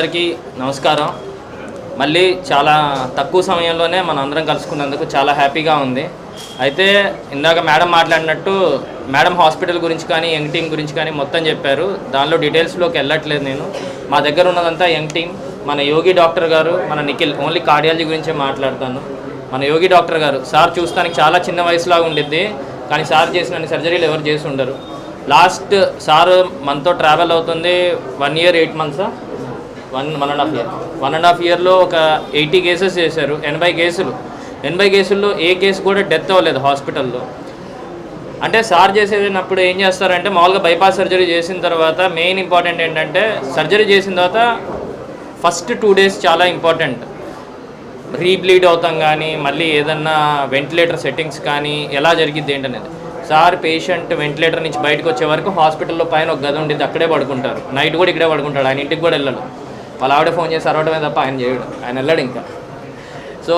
అందరికీ నమస్కారం. మళ్ళీ చాలా తక్కువ సమయంలోనే మనం అందరం కలుసుకున్నందుకు చాలా హ్యాపీగా ఉంది. అయితే ఇందాక మేడం మాట్లాడినట్టు మేడం హాస్పిటల్ గురించి కానీ యంగ్ టీమ్ గురించి కానీ మొత్తం చెప్పారు. దానిలో డీటెయిల్స్లోకి వెళ్ళట్లేదు నేను. మా దగ్గర ఉన్నదంతా యంగ్ టీం మన యోగి డాక్టర్ గారు మన నిఖిల్ ఓన్లీ కార్డియాలజీ గురించే మాట్లాడతాను. మన యోగి డాక్టర్ గారు సార్ చూస్తానికి చాలా చిన్న వయసులాగా ఉండిద్ది కానీ సార్ చేసిన సర్జరీలు ఎవరు చేసి ఉండరు. లాస్ట్ సార్ మనతో ట్రావెల్ అవుతుంది one year eight మంత్సా? One one and half year one and half ఇయర్లో ఒక ఎయిటీ కేసెస్ చేశారు ఎనభై కేసులు. ఎనభై కేసుల్లో ఏ కేసు కూడా డెత్ అవ్వలేదు హాస్పిటల్లో అంటే సార్ చేసేటప్పుడు ఏం చేస్తారంటే మామూలుగా బైపాస్ సర్జరీ చేసిన తర్వాత మెయిన్ ఇంపార్టెంట్ ఏంటంటే సర్జరీ చేసిన తర్వాత ఫస్ట్ టూ డేస్ చాలా ఇంపార్టెంట్ రీబ్లీడ్ అవుతాం కానీ మళ్ళీ ఏదన్నా వెంటిలేటర్ సెట్టింగ్స్ కానీ ఎలా జరిగిద్ది ఏంటనేది. సార్ పేషెంట్ వెంటిలేటర్ నుంచి బయటకు వచ్చే వరకు హాస్పిటల్లో పైన ఒక గది ఉండిద్ది అక్కడే పడుకుంటారు. నైట్ కూడా ఇక్కడే పడుకుంటాడు ఆయన ఇంటికి కూడా వెళ్ళడు. వాళ్ళ ఆవిడ ఫోన్ చేసి అరవడమే తప్ప ఆయన చేయడు. ఆయన వెళ్ళాడు ఇంకా. సో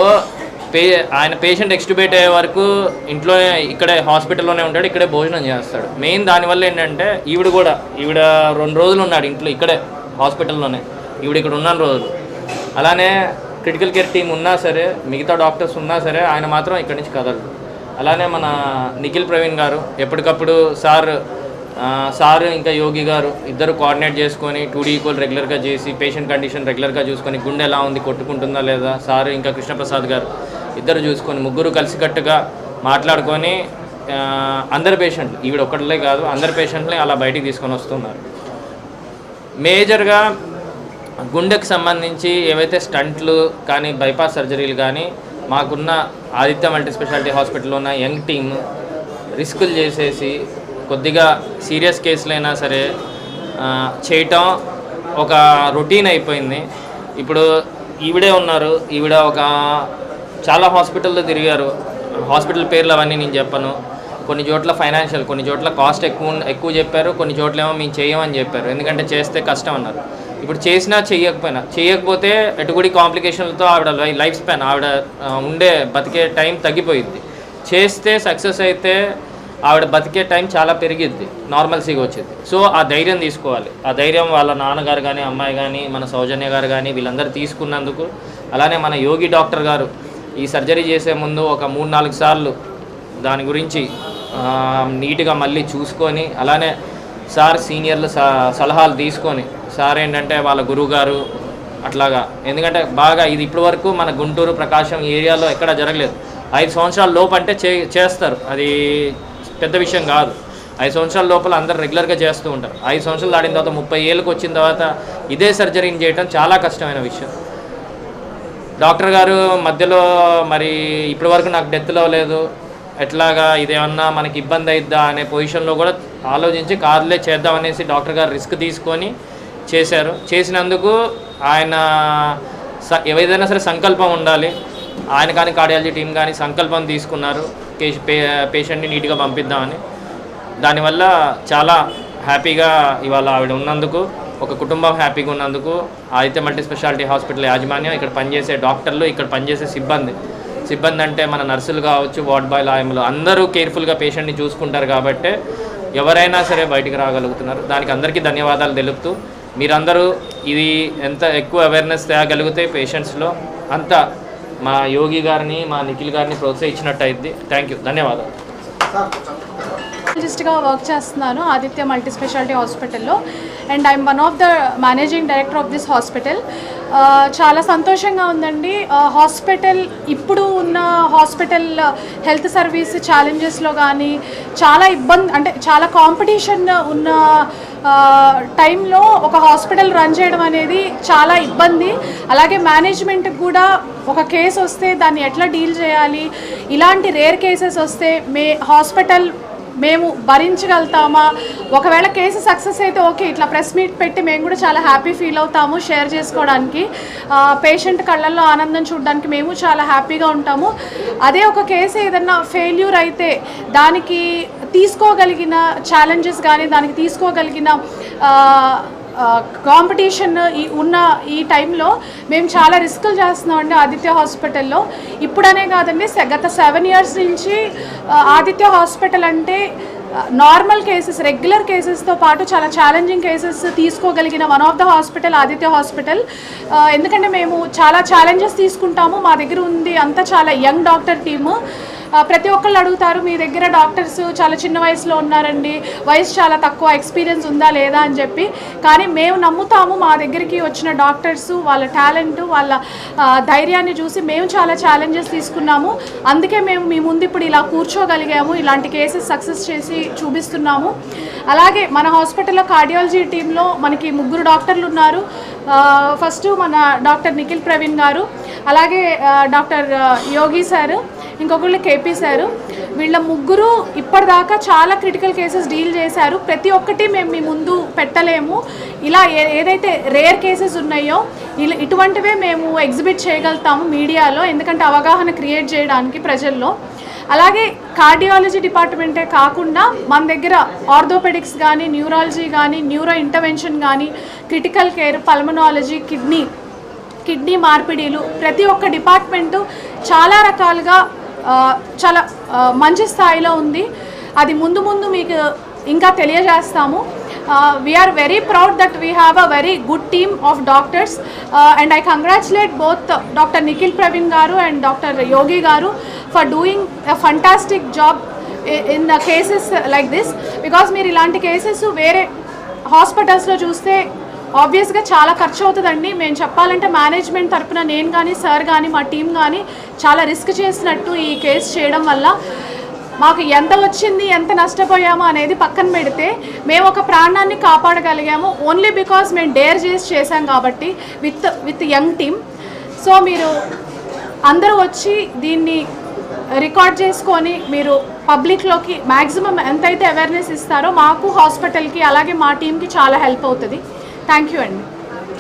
పే ఆయన పేషెంట్ ఎక్స్టిబేట్ అయ్యే వరకు ఇంట్లో ఇక్కడే హాస్పిటల్లోనే ఉంటాడు ఇక్కడే భోజనం చేస్తాడు. మెయిన్ దానివల్ల ఏంటంటే ఈవిడ కూడా ఈవిడ రెండు రోజులు ఉన్నాడు ఇంట్లో ఇక్కడే హాస్పిటల్లోనే. ఈవిడ ఇక్కడ ఉన్న రోజులు అలానే క్రిటికల్ కేర్ టీం ఉన్నా సరే మిగతా డాక్టర్స్ ఉన్నా సరే ఆయన మాత్రం ఇక్కడి నుంచి కదలడు. అలానే మన నిఖిల్ ప్రవీణ్ గారు ఎప్పటికప్పుడు సార్ సార్ ఇంకా యోగి గారు ఇద్దరు కోఆర్డినేట్ చేసుకొని టూ డీ ఈక్వల్ రెగ్యులర్గా చేసి పేషెంట్ కండిషన్ రెగ్యులర్గా చూసుకొని గుండె ఎలా ఉంది కొట్టుకుంటుందా లేదా సార్ ఇంకా కృష్ణప్రసాద్ గారు ఇద్దరు చూసుకొని ముగ్గురు కలిసికట్టుగా మాట్లాడుకొని అందరి పేషెంట్లు ఈవిడ ఒక్కటిలే కాదు అందరి పేషెంట్ని అలా బయటికి తీసుకొని వస్తున్నారు. మేజర్గా గుండెకు సంబంధించి ఏవైతే స్టంట్లు కానీ బైపాస్ సర్జరీలు కానీ మాకున్న ఆదిత్య మల్టీ స్పెషాలిటీ హాస్పిటల్లో ఉన్న యంగ్ టీమ్ రిస్కులు చేసేసి కొద్దిగా సీరియస్ కేసులైనా సరే చేయటం ఒక రొటీన్ అయిపోయింది. ఇప్పుడు ఈవిడే ఉన్నారు ఈవిడ ఒక చాలా హాస్పిటల్లో తిరిగారు. హాస్పిటల్ పేర్లు అవన్నీ నేను చెప్పను. కొన్ని చోట్ల ఫైనాన్షియల్ కొన్ని చోట్ల కాస్ట్ ఎక్కువ ఎక్కువ చెప్పారు కొన్ని చోట్ల ఏమో మేము చేయమని చెప్పారు. ఎందుకంటే చేస్తే కష్టం అన్నారు. ఇప్పుడు చేసినా చేయకపోయినా చేయకపోతే ఎటుగుడి కాంప్లికేషన్లతో ఆవిడ లైఫ్ స్పాన్ ఆవిడ ఉండే బతికే టైం తగ్గిపోయింది చేస్తే సక్సెస్ అయితే ఆవిడ బతికే టైం చాలా పెరిగిద్ది. నార్మల్సీగా వచ్చింది. సో ఆ ధైర్యం తీసుకోవాలి. ఆ ధైర్యం వాళ్ళ నాన్నగారు కానీ అమ్మాయి కానీ మన సౌజన్య గారు కానీ వీళ్ళందరూ తీసుకున్నందుకు అలానే మన యోగి డాక్టర్ గారు ఈ సర్జరీ చేసే ముందు ఒక మూడు నాలుగు సార్లు దాని గురించి నీట్గా మళ్ళీ చూసుకొని అలానే సార్ సీనియర్లు స- సలహాలు తీసుకొని సార్ ఏంటంటే వాళ్ళ గురువుగారు అట్లాగా. ఎందుకంటే బాగా ఇది ఇప్పటి వరకు మన గుంటూరు ప్రకాశం ఏరియాలో ఎక్కడ జరగలేదు. ఐదు సంవత్సరాల లోపు అంటే చే చేస్తారు. అది పెద్ద విషయం కాదు. ఐదు సంవత్సరాల లోపల అందరు రెగ్యులర్గా చేస్తూ ఉంటారు. ఐదు సంవత్సరాలు ఆడిన తర్వాత ముప్పై ఏళ్ళకి వచ్చిన తర్వాత ఇదే సర్జరీని చేయడం చాలా కష్టమైన విషయం. డాక్టర్ గారు మధ్యలో మరి ఇప్పటివరకు నాకు డెత్లో లేదు. ఎట్లాగా ఇదేమన్నా మనకి ఇబ్బంది అయిద్దా అనే పొజిషన్లో కూడా ఆలోచించి కార్లే చేద్దాం అనేసి డాక్టర్ గారు రిస్క్ తీసుకొని చేశారు. చేసినందుకు ఆయన స- ఏదైనా సరే సంకల్పం ఉండాలి. ఆయన కానీ కార్డియాలజీ టీం కానీ సంకల్పం తీసుకున్నారు. పేషెంట్ని నీట్గా పంపిద్దామని. దానివల్ల చాలా హ్యాపీగా ఇవాళ ఆవిడ ఉన్నందుకు ఒక కుటుంబం హ్యాపీగా ఉన్నందుకు ఆదిత్య మల్టీ స్పెషాలిటీ హాస్పిటల్ యాజమాన్యం ఇక్కడ పనిచేసే డాక్టర్లు ఇక్కడ పనిచేసే సిబ్బంది. సిబ్బంది అంటే మన నర్సులు కావచ్చు వార్డ్ బాయ్ లాయములు అందరూ కేర్ఫుల్గా పేషెంట్ని చూసుకుంటారు కాబట్టి ఎవరైనా సరే బయటికి రాగలుగుతున్నారు. దానికి అందరికీ ధన్యవాదాలు తెలుపుతూ మీరందరూ ఇది ఎంత ఎక్కువ అవేర్నెస్ తేగలిగితే పేషెంట్స్లో అంత మా యోగి గారిని మా నిఖిల్ గారిని ప్రోత్సహించినట్టు అయింది థ్యాంక్ యూ ధన్యవాదాలు గా వర్క్ చేస్తున్నాను ఆదిత్య మల్టీ స్పెషాలిటీ హాస్పిటల్లో and I'm one of the managing director of this hospital చాలా సంతోషంగా ఉందండి. Uh, హాస్పిటల్ ఇప్పుడు ఉన్న హాస్పిటల్ హెల్త్ సర్వీస్ ఛాలెంజెస్లో కానీ చాలా ఇబ్బంది అంటే చాలా కాంపిటీషన్ ఉన్న టైంలో ఒక హాస్పిటల్ రన్ చేయడం అనేది చాలా ఇబ్బంది. అలాగే మేనేజ్మెంట్కి కూడా ఒక కేసు వస్తే దాన్ని ఎట్లా డీల్ చేయాలి? ఇలాంటి రేర్ కేసెస్ వస్తే మే హాస్పిటల్ మేము భరించగలుగుతామా? ఒకవేళ కేసు సక్సెస్ అయితే ఓకే ఇట్లా ప్రెస్ మీట్ పెట్టి మేము కూడా చాలా హ్యాపీ ఫీల్ అవుతాము షేర్ చేసుకోవడానికి. పేషెంట్ కళ్ళల్లో ఆనందం చూడడానికి మేము చాలా హ్యాపీగా ఉంటాము. అదే ఒక కేసు ఏదన్నా ఫెయిల్యూర్ అయితే దానికి తీసుకోగలిగిన ఛాలెంజెస్ కానీ దానికి తీసుకోగలిగిన కాంపిటీషన్ ఈ ఉన్న ఈ టైంలో మేము చాలా రిస్కులు చేస్తున్నామండి ఆదిత్య హాస్పిటల్లో. ఇప్పుడనే కాదండి గత సెవెన్ ఇయర్స్ నుంచి ఆదిత్య హాస్పిటల్ అంటే నార్మల్ కేసెస్ రెగ్యులర్ కేసెస్తో పాటు చాలా challenging cases తీసుకోగలిగిన one of the hospital Aditya hospital. ఎందుకంటే మేము చాలా ఛాలెంజెస్ తీసుకుంటాము. మా దగ్గర ఉంది అంతా చాలా యంగ్ డాక్టర్ టీము ప్రతి ఒక్కళ్ళు అడుగుతారు మీ దగ్గర డాక్టర్స్ చాలా చిన్న వయసులో ఉన్నారండి వయసు చాలా తక్కువ ఎక్స్పీరియన్స్ ఉందా లేదా? అని చెప్పి. కానీ మేము నమ్ముతాము మా దగ్గరికి వచ్చిన డాక్టర్స్ వాళ్ళ టాలెంట్ వాళ్ళ ధైర్యాన్ని చూసి మేము చాలా ఛాలెంజెస్ తీసుకున్నాము. అందుకే మేము మీ ముందు ఇప్పుడు ఇలా కూర్చోగలిగాము ఇలాంటి కేసెస్ సక్సెస్ చేసి చూపిస్తున్నాము. అలాగే మన హాస్పిటల్లో కార్డియాలజీ టీంలో మనకి ముగ్గురు డాక్టర్లు ఉన్నారు. ఫస్ట్ మన డాక్టర్ నిఖిల్ ప్రవీణ్ గారు అలాగే డాక్టర్ యోగి సార్ ఇంకొకళ్ళు కేపీ సార్. వీళ్ళ ముగ్గురు ఇప్పటిదాకా చాలా క్రిటికల్ కేసెస్ డీల్ చేశారు. ప్రతి ఒక్కటి మేము మీ ముందు పెట్టలేము. ఇలా ఏ ఏదైతే రేర్ కేసెస్ ఉన్నాయో ఇలా ఇటువంటివే మేము ఎగ్జిబిట్ చేయగలుగుతాము మీడియాలో ఎందుకంటే అవగాహన క్రియేట్ చేయడానికి ప్రజల్లో. అలాగే కార్డియాలజీ డిపార్ట్మెంటే కాకుండా మన దగ్గర ఆర్థోపెడిక్స్ కానీ న్యూరాలజీ కానీ న్యూరో ఇంటర్వెన్షన్ కానీ critical care pulmonology kidney kidney మార్పిడీలు ప్రతి ఒక్క డిపార్ట్మెంటు చాలా రకాలుగా చాలా మంచి స్థాయిలో ఉంది. అది ముందు ముందు మీకు ఇంకా తెలియజేస్తాము. We are very proud that we have a very good team of doctors and I congratulate both doctor Nikhil Praveen garu and doctor Yogi garu for doing a fantastic job in cases like this because మీరు ఇలాంటి cases వేరే హాస్పిటల్స్లో చూస్తే ఆబ్వియస్గా చాలా ఖర్చు అవుతుందండి. మేము చెప్పాలంటే మేనేజ్మెంట్ తరపున నేను కానీ సార్ కానీ మా టీం కానీ చాలా రిస్క్ చేసినట్టు ఈ కేసు చేయడం వల్ల మాకు ఎంత వచ్చింది ఎంత నష్టపోయామో అనేది పక్కన పెడితే మేము ఒక ప్రాణాన్ని కాపాడగలిగాము. ఓన్లీ బికాస్ మేము డేర్ చేసి చేశాం కాబట్టి with with young team so మీరు అందరూ వచ్చి దీన్ని రికార్డ్ చేసుకొని మీరు పబ్లిక్లోకి మ్యాక్సిమం ఎంతైతే అవేర్నెస్ ఇస్తారో మాకు హాస్పిటల్కి అలాగే మా టీంకి చాలా హెల్ప్ అవుతుంది. థ్యాంక్ యూ అండి